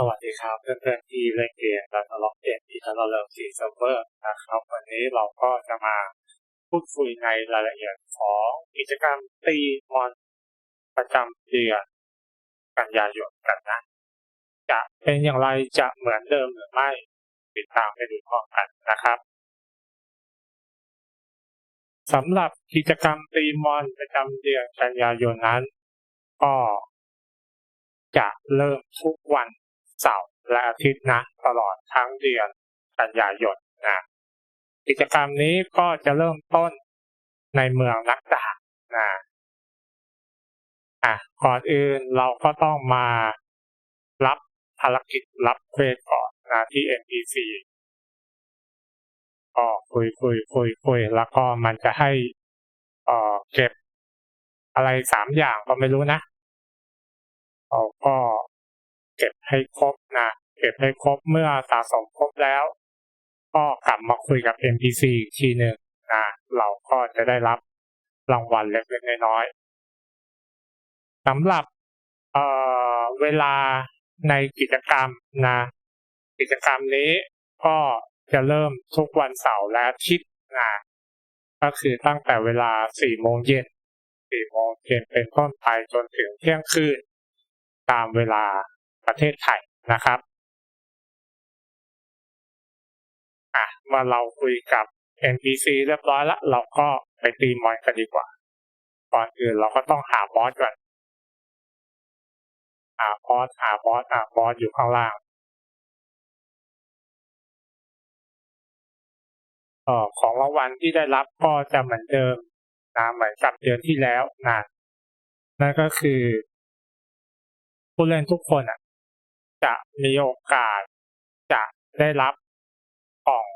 สวัสดีครับเพื่อนๆที่เล่นเกมและทะเลาะเกมที่ทะเลาะเริ่มสีเซิร์ฟเวอร์นะครับ วันนี้เราก็จะมาพูดคุยในรายละเอียดของกิจกรรมตีมอนประจำเดือนกันยายนกันนะ จะเป็นอย่างไรจะเหมือนเดิมหรือไม่ ติดตามไปดูพร้อมกันนะครับสำหรับกิจกรรมตีมอนประจำเดือนกันยายนนั้น ก็จะเริ่มทุกวัน เสาร์และอาทิตย์นะ ตลอดทั้งเดือนกันยายนนะกิจกรรมนี้ก็จะเริ่มต้นในเมืองนักดาบนะอะก่อนอื่นเราก็ต้องมารับภารกิจรับเควสก่อนนะที่ NPC ก็คุยคุยคุยคุยแล้วก็มันจะให้เอ่อเก็บอะไรสามอย่างก็ไม่รู้นะเราก็ เก็บให้ครบนะเก็บให้ครบเมื่อสะสมครบแล้ว ก็กลับมาคุยกับ NPC อีกทีหนึ่งนะเราก็จะได้รับรางวัลเล็กๆน้อยๆสำหรับเอ่อเวลาในกิจกรรมนะ กิจกรรมนี้ก็จะเริ่มทุกวันเสาร์และอาทิตย์นะก็คือตั้งแต่เวลาสี่โมงเย็นสี่โมงเย็นเป็นต้นไปจนถึงเที่ยงคืนตามเวลา ประเทศไทยนะครับอะมาเราคุยกับ NPC เรียบร้อยแล้วเราก็ไปตีมอนกันดีกว่าก่อนอื่นเราก็ต้องหาบอสก่อนหาบอสหาบอสหาบอสอยู่ข้างล่างออของรางวัลที่ได้รับก็จะเหมือนเดิมนะเหมือนกับเดือนที่แล้วนะนั่นก็คือผู้เล่นทุกคนอะ จะมีโอกาสจะได้รับกล่อง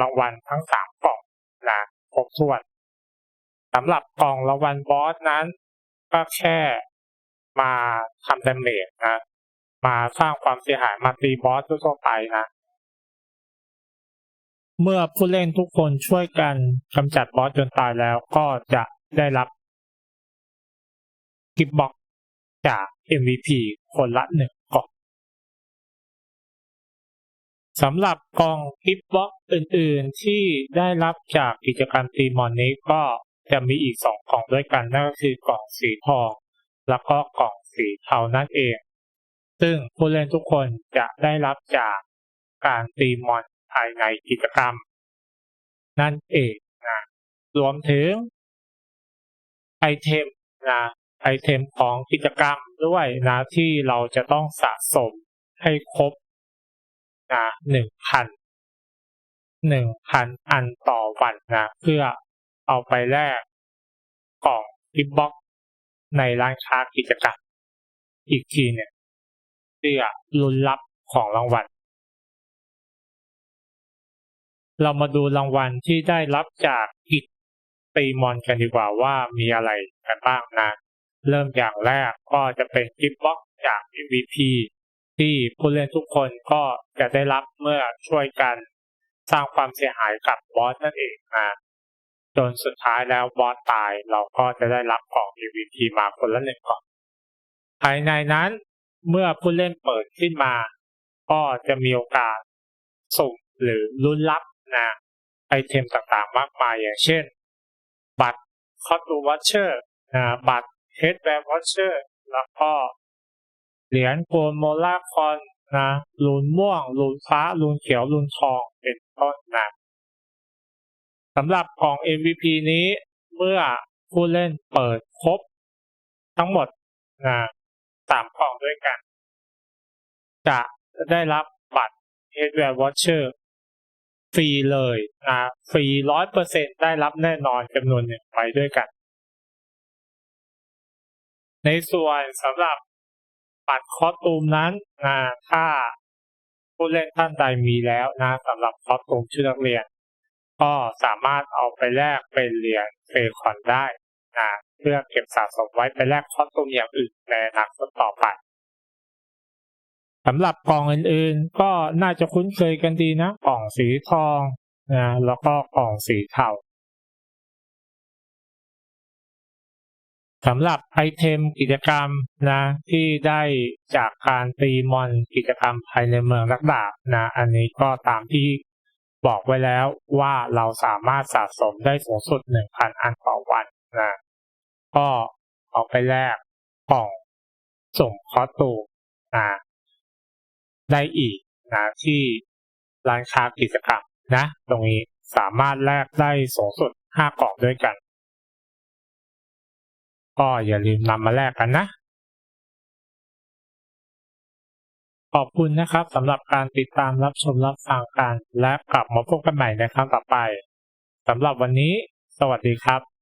รางวัลทั้งสามกล่องนะครบถ้วนสำหรับกล่องรางวัลบอสนั้น ก็แค่มาทำดาเมจนะมาสร้างความเสียหายมาตีบอสทั่วไปนะเมื่อผู้เล่นทุกคนช่วยกันกำจัดบอสจนตายแล้วก็จะได้รับกิฟบ็อกจาก MVP คนละหนึ่ง สำหรับกล่องกิฟต์บ็อกอื่นๆ ที่ได้รับจากกิจกรรมตีมอนนี้ก็จะมีอีกสองกล่องด้วยกันนั่นก็คือกล่องสีทอง แล้วก็กล่องสีเทานั่นเอง ซึ่งผู้เล่นทุกคนจะได้รับจากการตีมอนภายในกิจกรรม นั่นเองนะรวมถึงไอเทมนะไอเทมของกิจกรรมด้วยนะที่เราจะต้องสะสมให้ครบ นะหนึ่งพันหนึ่งพันอันต่อวันนะเพื่อเอาไปแลกกล่องกิฟบ็อกในร้านค้ากิจกรรมอีกทีเนี่ยเพื่อลุ้นรับของรางวัล เรามาดูรางวัลที่ได้รับจากกิจตีมอนกันดีกว่าว่ามีอะไรกันบ้างนะ เริ่มอย่างแรกก็จะเป็นกิฟบ็อกจาก MVP ที่ผู้เล่นทุกคนก็จะได้รับเมื่อช่วยกันสร้างความเสียหายกับบอสนั่นเองนะจนสุดท้ายแล้วบอสตายเราก็จะได้รับของ MVP มาคนละหนึ่งกล่องภายในนั้นเมื่อผู้เล่นเปิดขึ้นมา ก็จะมีโอกาสสุ่มหรือลุ้นรับนะไอเทมต่างๆมากมายอย่างเช่น บัตรคอตูวัชเชอร์นะบัตรเฮดแวร์วัชเชอร์แล้วก็ เหรียญโกลโมลาคอนนะลูนม่วงลูนฟ้าลูนเขียวลูนทองเป็นต้นนะสำหรับของ MVP นี้เมื่อผู้เล่นเปิดครบทั้งหมดนะสามกล่องด้วยกัน จะได้รับบัตร Headwear Watcher ฟรีเลยนะฟรีร้อยเปอร์เซ็นได้รับแน่นอนจำนวนหนึ่งไปด้วยกัน ในส่วนสำหรับ บัตรคอสตูมนั้นนะถ้าผู้เล่นท่านใดมีแล้วนะสำหรับคอสตูมชุดนักเรียน ก็สามารถเอาไปแลกเป็นเหรียญเฟคอนได้นะเพื่อเก็บสะสมไว้ไปแลกคอสตูมอย่างอื่นในอนาคตต่อไปสำหรับกล่องอื่นๆ ก็น่าจะคุ้นเคยกันดีนะ กล่องสีทองนะแล้วก็กล่องสีเทา สำหรับไอเทมกิจกรรมนะที่ได้จากการตีมอนกิจกรรมภายในเมืองนักดาบนะอันนี้ก็ตามที่บอกไว้แล้วว่าเราสามารถสะสมได้สูงสุด 1,000 อันต่อวันนะก็เอาไปแลกกล่องส่งคอสตูนะได้อีกนะที่ร้านค้ากิจกรรมนะ ตรงนี้สามารถแลกได้สูงสุด 5 กล่องด้วยกัน ก็อย่าลืมนำมาแลกกันนะ ขอบคุณนะครับสำหรับการติดตามรับชมรับฟังกัน และกลับมาพบกันใหม่ในครั้งต่อไปสำหรับวันนี้ สวัสดีครับ